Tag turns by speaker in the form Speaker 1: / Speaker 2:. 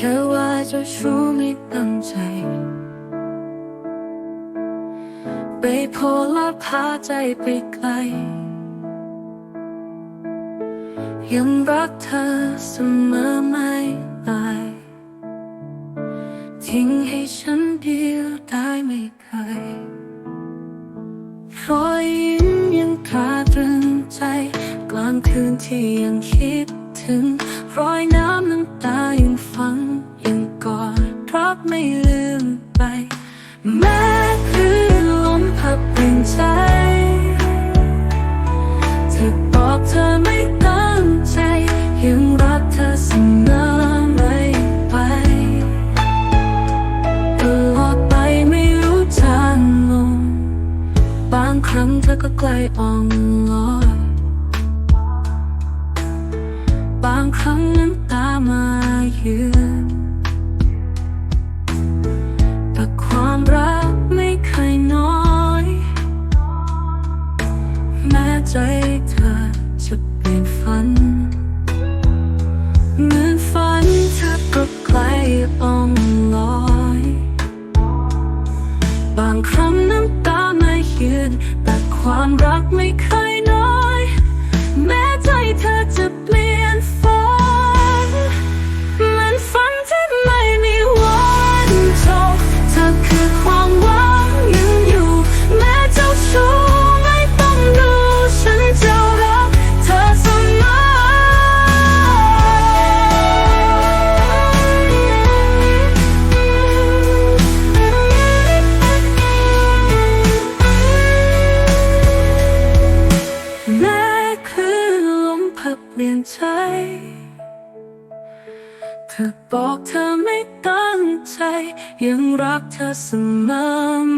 Speaker 1: แค่ว่าเจะชู้ไม่ตั้งใจ ไปโพลาพาใจไปไกล ยังรักเธอเสมอไม่ตายทิ้งให้ฉันเดียวได้ไม่เคยรอยยิ้มยังคาตรึงใจ กลางคืนที่ยังคิดถึง รอยน้ำน้ำตา รักไม่ลืมไป แม้คือลมพัดเปลี่ยนใจ เธอบอกเธอไม่ตั้งใจ ยังรักเธอเสมอไม่ไปตลอดไปไม่รู้ทางลง บางครั้งเธอก็ใกล้อ่อนลอยบางครั้งน้ำตามาเยืน ใจเธอจะเปลี่ยนฝัน เหมือนฝันเธอก็ไกลอ่องลอย บางครั้งน้ำตาไม่ยืนแต่ความรักไม่เคยน้อย ปลี่ยนใจ เธอบอกเธอไม่ตั้งใจ ยังรักเธอเสมอไม่ไป